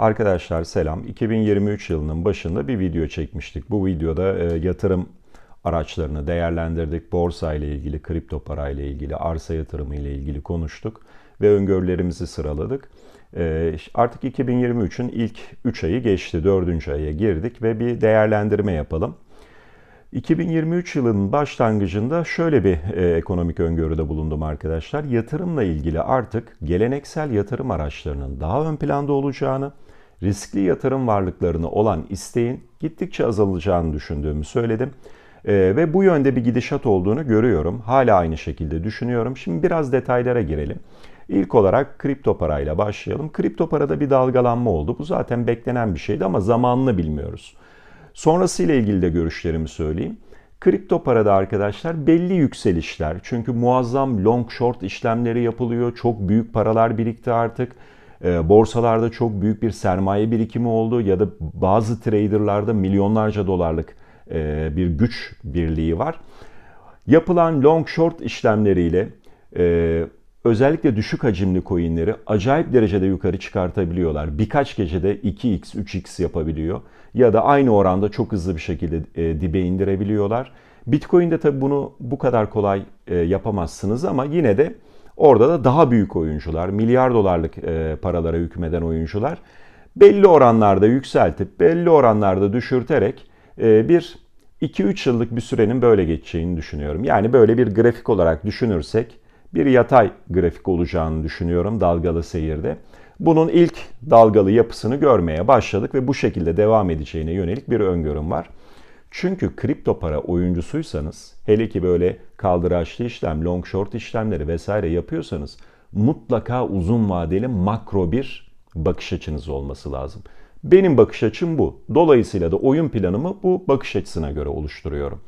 Arkadaşlar selam. 2023 yılının başında bir video çekmiştik. Bu videoda e, yatırım araçlarını değerlendirdik. Borsa ile ilgili, kripto para ile ilgili, arsa yatırımı ile ilgili konuştuk ve öngörülerimizi sıraladık. E, artık 2023'ün ilk 3 ayı geçti, 4. aya girdik ve bir değerlendirme yapalım. 2023 yılının başlangıcında şöyle bir e, ekonomik öngörüde bulundum arkadaşlar. Yatırımla ilgili artık geleneksel yatırım araçlarının daha ön planda olacağını, riskli yatırım varlıklarını olan isteğin gittikçe azalacağını düşündüğümü söyledim. E, ve bu yönde bir gidişat olduğunu görüyorum. Hala aynı şekilde düşünüyorum. Şimdi biraz detaylara girelim. İlk olarak kripto parayla başlayalım. Kripto parada bir dalgalanma oldu. Bu zaten beklenen bir şeydi ama zamanını bilmiyoruz. Sonrası ile ilgili de görüşlerimi söyleyeyim. Kripto parada arkadaşlar belli yükselişler. Çünkü muazzam long short işlemleri yapılıyor. Çok büyük paralar birikti artık. Ee, borsalarda çok büyük bir sermaye birikimi oldu ya da bazı traderlarda milyonlarca dolarlık e, bir güç birliği var. Yapılan long short işlemleriyle e, özellikle düşük hacimli coinleri acayip derecede yukarı çıkartabiliyorlar. Birkaç gecede 2x, 3x yapabiliyor ya da aynı oranda çok hızlı bir şekilde e, dibe indirebiliyorlar. Bitcoin'de tabi bunu bu kadar kolay yapamazsınız ama yine de orada da daha büyük oyuncular, milyar dolarlık e, paralara hükmeden oyuncular belli oranlarda yükseltip belli oranlarda düşürterek e, bir 2-3 yıllık bir sürenin böyle geçeceğini düşünüyorum. Yani böyle bir grafik olarak düşünürsek bir yatay grafik olacağını düşünüyorum dalgalı seyirde. Bunun ilk dalgalı yapısını görmeye başladık ve bu şekilde devam edeceğine yönelik bir öngörüm var. Çünkü kripto para oyuncusuysanız, hele ki böyle kaldıraçlı işlem, long short işlemleri vesaire yapıyorsanız mutlaka uzun vadeli makro bir bakış açınız olması lazım. Benim bakış açım bu. Dolayısıyla da oyun planımı bu bakış açısına göre oluşturuyorum.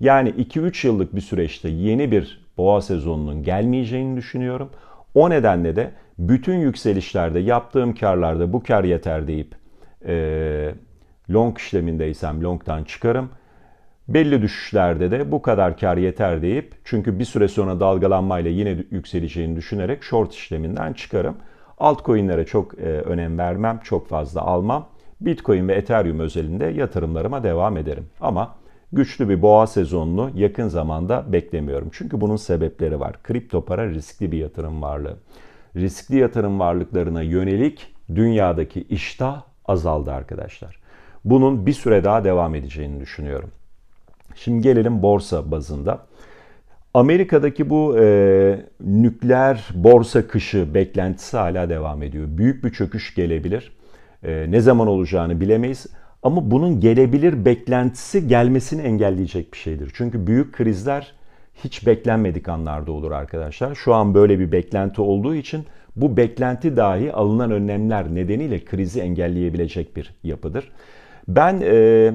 Yani 2-3 yıllık bir süreçte yeni bir boğa sezonunun gelmeyeceğini düşünüyorum. O nedenle de bütün yükselişlerde yaptığım karlarda bu kar yeter deyip e, long işlemindeysem long'tan çıkarım. Belli düşüşlerde de bu kadar kar yeter deyip çünkü bir süre sonra dalgalanmayla yine yükseleceğini düşünerek short işleminden çıkarım. Altcoin'lere çok e, önem vermem, çok fazla almam. Bitcoin ve Ethereum özelinde yatırımlarıma devam ederim. Ama güçlü bir boğa sezonunu yakın zamanda beklemiyorum. Çünkü bunun sebepleri var. Kripto para riskli bir yatırım varlığı. Riskli yatırım varlıklarına yönelik dünyadaki iştah azaldı arkadaşlar. Bunun bir süre daha devam edeceğini düşünüyorum. Şimdi gelelim borsa bazında. Amerika'daki bu e, nükleer borsa kışı beklentisi hala devam ediyor. Büyük bir çöküş gelebilir. E, ne zaman olacağını bilemeyiz. Ama bunun gelebilir beklentisi gelmesini engelleyecek bir şeydir. Çünkü büyük krizler hiç beklenmedik anlarda olur arkadaşlar. Şu an böyle bir beklenti olduğu için bu beklenti dahi alınan önlemler nedeniyle krizi engelleyebilecek bir yapıdır. Ben e,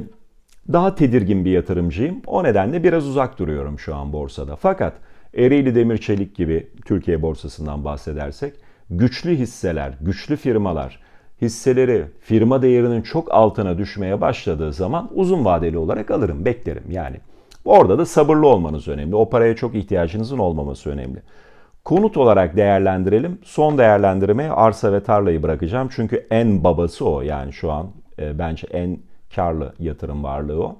daha tedirgin bir yatırımcıyım. O nedenle biraz uzak duruyorum şu an borsada. Fakat Ereğli Demir Çelik gibi Türkiye borsasından bahsedersek güçlü hisseler, güçlü firmalar, hisseleri firma değerinin çok altına düşmeye başladığı zaman uzun vadeli olarak alırım, beklerim yani. Orada da sabırlı olmanız önemli. O paraya çok ihtiyacınızın olmaması önemli. Konut olarak değerlendirelim. Son değerlendirmeye arsa ve tarlayı bırakacağım. Çünkü en babası o yani şu an e, bence en karlı yatırım varlığı o.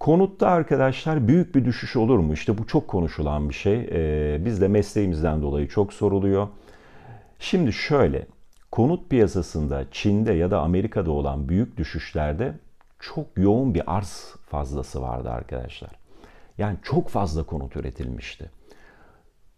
Konutta arkadaşlar büyük bir düşüş olur mu? İşte bu çok konuşulan bir şey. E, biz de mesleğimizden dolayı çok soruluyor. Şimdi şöyle, konut piyasasında Çin'de ya da Amerika'da olan büyük düşüşlerde çok yoğun bir arz fazlası vardı arkadaşlar. Yani çok fazla konut üretilmişti.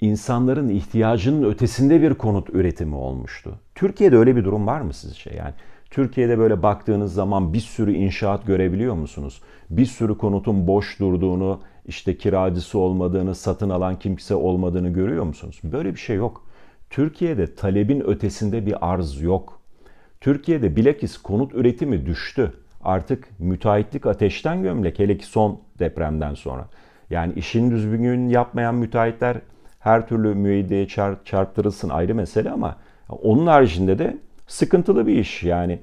İnsanların ihtiyacının ötesinde bir konut üretimi olmuştu. Türkiye'de öyle bir durum var mı sizce? Yani Türkiye'de böyle baktığınız zaman bir sürü inşaat görebiliyor musunuz? Bir sürü konutun boş durduğunu, işte kiracısı olmadığını, satın alan kimse olmadığını görüyor musunuz? Böyle bir şey yok. Türkiye'de talebin ötesinde bir arz yok. Türkiye'de bilakis konut üretimi düştü. Artık müteahhitlik ateşten gömlek hele ki son depremden sonra. Yani işin düzgün yapmayan müteahhitler her türlü müeyyideye çarptırılsın ayrı mesele ama onun haricinde de sıkıntılı bir iş. Yani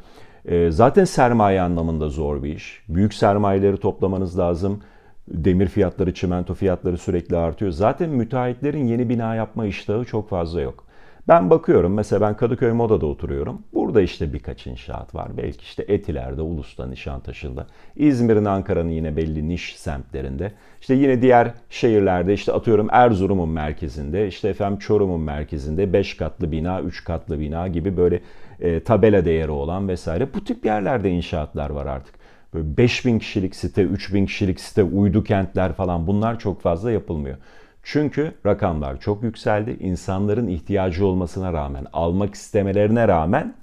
e, zaten sermaye anlamında zor bir iş. Büyük sermayeleri toplamanız lazım. Demir fiyatları, çimento fiyatları sürekli artıyor. Zaten müteahhitlerin yeni bina yapma iştahı çok fazla yok. Ben bakıyorum mesela ben Kadıköy Moda'da oturuyorum. Burada işte birkaç inşaat var. Belki işte Etiler'de, Ulus'ta, Nişantaşı'nda. İzmir'in, Ankara'nın yine belli niş semtlerinde. İşte yine diğer şehirlerde işte atıyorum Erzurum'un merkezinde, işte efendim Çorum'un merkezinde 5 katlı bina, 3 katlı bina gibi böyle e, tabela değeri olan vesaire. Bu tip yerlerde inşaatlar var artık. Böyle 5000 kişilik site, 3000 kişilik site, uydu kentler falan bunlar çok fazla yapılmıyor. Çünkü rakamlar çok yükseldi. İnsanların ihtiyacı olmasına rağmen, almak istemelerine rağmen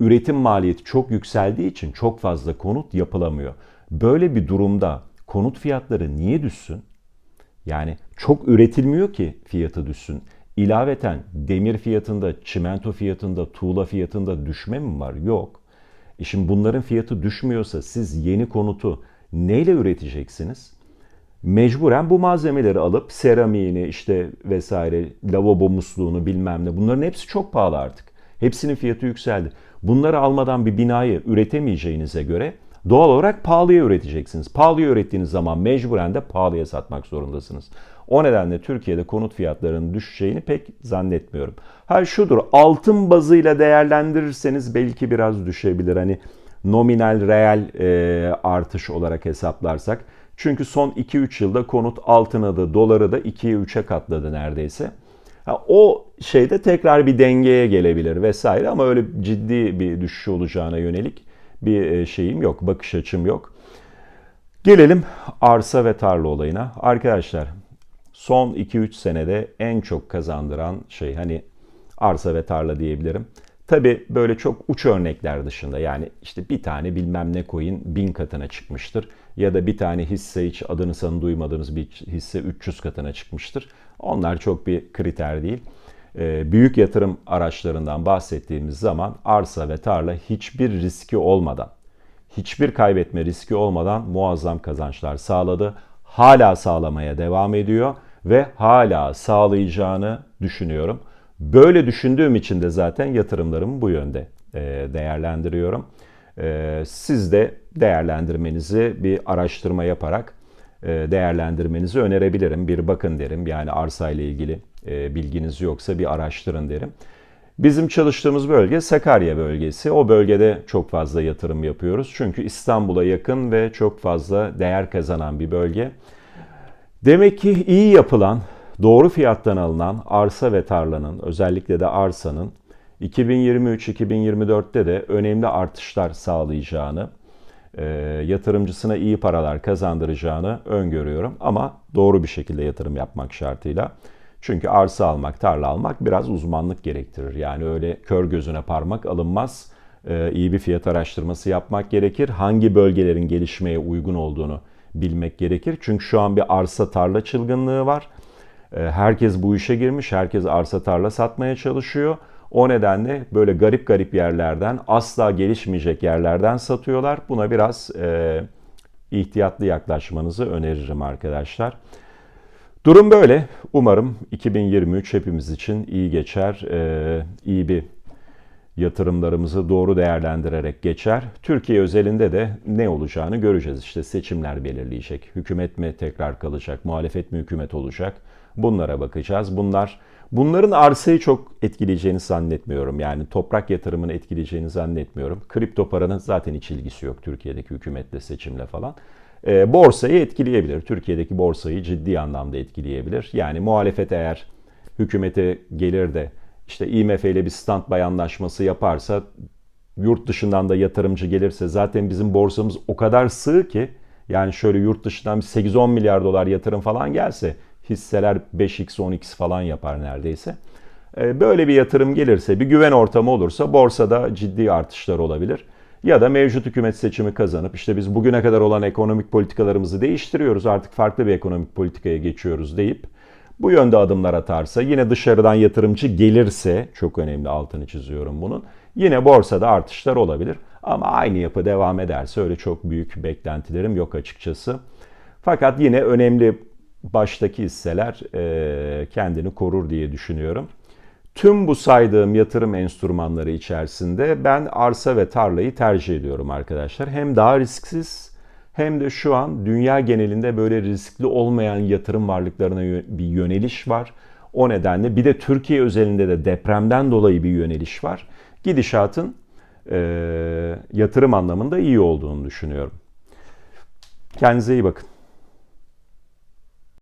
üretim maliyeti çok yükseldiği için çok fazla konut yapılamıyor. Böyle bir durumda konut fiyatları niye düşsün? Yani çok üretilmiyor ki fiyatı düşsün. İlaveten demir fiyatında, çimento fiyatında, tuğla fiyatında düşme mi var? Yok. E şimdi bunların fiyatı düşmüyorsa siz yeni konutu neyle üreteceksiniz? Mecburen bu malzemeleri alıp seramiğini işte vesaire lavabo musluğunu bilmem ne bunların hepsi çok pahalı artık. Hepsinin fiyatı yükseldi. Bunları almadan bir binayı üretemeyeceğinize göre doğal olarak pahalıya üreteceksiniz. Pahalıya ürettiğiniz zaman mecburen de pahalıya satmak zorundasınız. O nedenle Türkiye'de konut fiyatlarının düşeceğini pek zannetmiyorum. Ha şudur altın bazıyla değerlendirirseniz belki biraz düşebilir. Hani nominal reel e, artış olarak hesaplarsak. Çünkü son 2-3 yılda konut altını da doları da 2'ye 3'e katladı neredeyse. Ha, o şeyde tekrar bir dengeye gelebilir vesaire ama öyle ciddi bir düşüş olacağına yönelik bir e, şeyim yok, bakış açım yok. Gelelim arsa ve tarla olayına. Arkadaşlar son 2-3 senede en çok kazandıran şey hani arsa ve tarla diyebilirim. Tabi böyle çok uç örnekler dışında yani işte bir tane bilmem ne koyun bin katına çıkmıştır. Ya da bir tane hisse hiç adını sanı duymadığınız bir hisse 300 katına çıkmıştır. Onlar çok bir kriter değil. Ee, büyük yatırım araçlarından bahsettiğimiz zaman arsa ve tarla hiçbir riski olmadan, hiçbir kaybetme riski olmadan muazzam kazançlar sağladı. Hala sağlamaya devam ediyor ve hala sağlayacağını düşünüyorum. Böyle düşündüğüm için de zaten yatırımlarımı bu yönde e, değerlendiriyorum. E, siz de değerlendirmenizi bir araştırma yaparak e, değerlendirmenizi önerebilirim. Bir bakın derim. Yani arsa ile ilgili bilginiz yoksa bir araştırın derim. Bizim çalıştığımız bölge Sakarya bölgesi. O bölgede çok fazla yatırım yapıyoruz. Çünkü İstanbul'a yakın ve çok fazla değer kazanan bir bölge. Demek ki iyi yapılan, doğru fiyattan alınan arsa ve tarlanın özellikle de arsanın 2023-2024'te de önemli artışlar sağlayacağını, e, yatırımcısına iyi paralar kazandıracağını öngörüyorum. Ama doğru bir şekilde yatırım yapmak şartıyla. Çünkü arsa almak, tarla almak biraz uzmanlık gerektirir. Yani öyle kör gözüne parmak alınmaz. E, iyi bir fiyat araştırması yapmak gerekir. Hangi bölgelerin gelişmeye uygun olduğunu bilmek gerekir. Çünkü şu an bir arsa tarla çılgınlığı var. Ee, herkes bu işe girmiş, herkes arsa tarla satmaya çalışıyor. O nedenle böyle garip garip yerlerden, asla gelişmeyecek yerlerden satıyorlar. Buna biraz e, ihtiyatlı yaklaşmanızı öneririm arkadaşlar. Durum böyle. Umarım 2023 hepimiz için iyi geçer, e, iyi bir yatırımlarımızı doğru değerlendirerek geçer. Türkiye özelinde de ne olacağını göreceğiz. İşte seçimler belirleyecek. Hükümet mi tekrar kalacak, muhalefet mi hükümet olacak? Bunlara bakacağız. Bunlar bunların arsayı çok etkileyeceğini zannetmiyorum. Yani toprak yatırımını etkileyeceğini zannetmiyorum. Kripto paranın zaten hiç ilgisi yok Türkiye'deki hükümetle, seçimle falan. E, borsayı etkileyebilir. Türkiye'deki borsayı ciddi anlamda etkileyebilir. Yani muhalefet eğer hükümete gelir de işte IMF ile bir standby anlaşması yaparsa yurt dışından da yatırımcı gelirse zaten bizim borsamız o kadar sığ ki yani şöyle yurt dışından 8-10 milyar dolar yatırım falan gelse hisseler 5x 10x falan yapar neredeyse. Ee, böyle bir yatırım gelirse, bir güven ortamı olursa borsada ciddi artışlar olabilir. Ya da mevcut hükümet seçimi kazanıp işte biz bugüne kadar olan ekonomik politikalarımızı değiştiriyoruz artık farklı bir ekonomik politikaya geçiyoruz deyip bu yönde adımlar atarsa yine dışarıdan yatırımcı gelirse çok önemli altını çiziyorum bunun. Yine borsada artışlar olabilir ama aynı yapı devam ederse öyle çok büyük beklentilerim yok açıkçası. Fakat yine önemli baştaki hisseler kendini korur diye düşünüyorum. Tüm bu saydığım yatırım enstrümanları içerisinde ben arsa ve tarlayı tercih ediyorum arkadaşlar. Hem daha risksiz hem de şu an dünya genelinde böyle riskli olmayan yatırım varlıklarına bir yöneliş var. O nedenle bir de Türkiye özelinde de depremden dolayı bir yöneliş var. Gidişatın e, yatırım anlamında iyi olduğunu düşünüyorum. Kendinize iyi bakın.